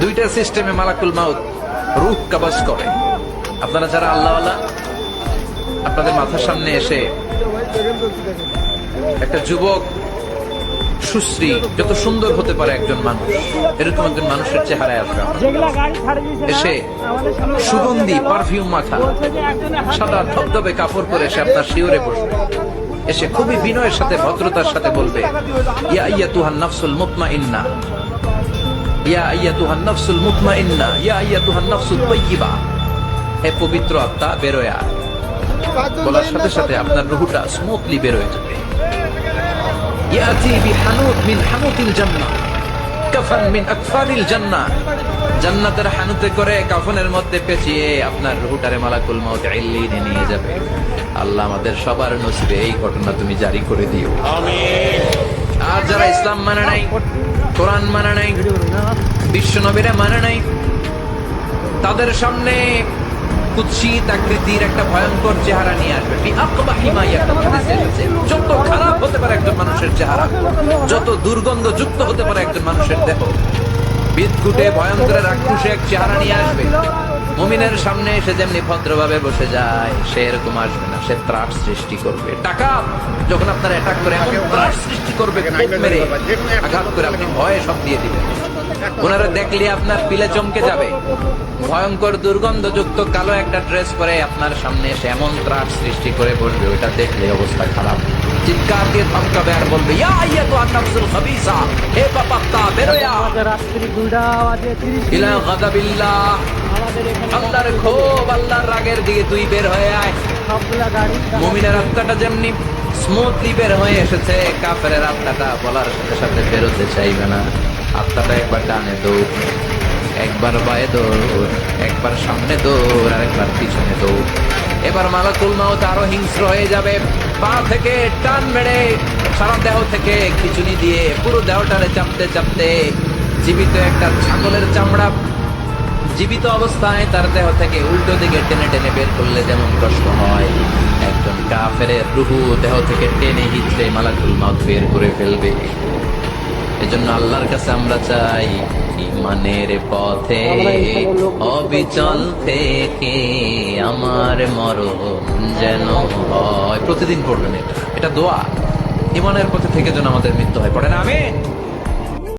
দুইটা সিস্টেমে মালাকুল মাউত রুহ কাবাজ করে। আপনারা যারা আল্লাহ আপনাদের মাথার সামনে এসে একটা যুবক সুশ্রী যত সুন্দর হতে পারে একজন মানুষ এরকম একজন মানুষের চেহারায় আসবে এসে সুগন্ধি পারফিউম হাত সাদা ধবধবে কাপড় পরে এসে আপনার শিওরে বসবে। এসে খুবই বিনয়ের সাথে ভদ্রতার সাথে বলবে ইয়া ইয়া তুহান নাফসুল মুতমা ইন্না ইয়া ইয়া তুহান নাফসুল ইয়া ইয়া তুহান নাফসুল হে পবিত্র আত্মা বেরোয় বলার সাথে সাথে আপনার রুহুটা স্মুথলি বেরোয় যাবে ইয়াতি বিহানুত মিন হানুতিল জান্নাহ কাফান মিন আকফানিল জান্নাহ জান্নাতের হানুতে করে কাফনের মধ্যে পেঁচিয়ে আপনার রুহুটারে মালাকুল মাউত ইল্লিনে নিয়ে যাবে আল্লাহ আমাদের সবার নসিবে এই ঘটনা তুমি জারি করে দিও আর যারা ইসলাম মানে নাই কোরআন মানে নাই বিশ্ব নবীরা মানে নাই তাদের সামনে কুৎসিত আকৃতির একটা ভয়ঙ্কর চেহারা নিয়ে আসবে। যত খারাপ হতে পারে একজন মানুষের চেহারা, যত দুর্গন্ধ যুক্ত হতে পারে একজন মানুষের দেহ বিদ্যুটে ভয়ঙ্করের আক্রোশে এক চেহারা নিয়ে আসবে। মুমিনের সামনে এসে যেমনি ভদ্রভাবে বসে যায় সে এরকম আসবে না। সে ত্রাস সৃষ্টি করবে। টাকা যখন আপনার অ্যাটাক করে এমন ত্রাস সৃষ্টি করবে মেরে আঘাত করে আপনি ভয়ে সব দিয়ে দিবেন ওনারা দেখলে আপনার পিলে চমকে যাবে। ভয়ঙ্কর দুর্গন্ধযুক্ত কালো একটা ড্রেস পরে আপনার সামনে এসে এমন ত্রাস সৃষ্টি করে বসবে ওটা দেখলে অবস্থা খারাপ। চিৎকার দিয়ে থমকাবে আর বলবে ইয়া ইয়া হে পাপাত্তা বেরোয়া। রাত্রি দুইটা বাজে তিরিশ ইলা গাদাবিল্লাহ। আল্লাহর ক্ষোভ আল্লাহর রাগের দিকে তুই বের হয়ে আয়। মুমিনের আত্মাটা যেমনি স্মুথলি বের হয়ে এসেছে কাফের আত্মাটা বলার সাথে সাথে বেরোতে চাইবে না। আত্মাটা একবার ডানে দৌড় একবার বায়ে দৌড় একবার সামনে দৌড় আর একবার পিছনে দৌড়। এবার মালাকুল মাউত আরও হিংস্র হয়ে যাবে। পা থেকে টান মেরে সারা দেহ থেকে খিচুনি দিয়ে পুরো দেহটারে চাপতে চাপতে জীবিত একটা ছাগলের চামড়া জীবিত অবস্থায় তার দেহ থেকে উল্টো দিকে টেনে টেনে বের করলে যেমন কষ্ট হয়, একজন কাফেরের রুহু দেহ থেকে টেনে হিচড়ে মালাকুল মাউত বের করে ফেলবে। এজন্য আল্লাহর কাছে আমরা চাই, ইমানের পথে অবিচল থেকে আমার মরণ যেন হয়। প্রতিদিন পড়বেন এটা। এটা দোয়া। ইমানের পথে থেকে যেন আমাদের মৃত্যু হয়। পড়ে না আমি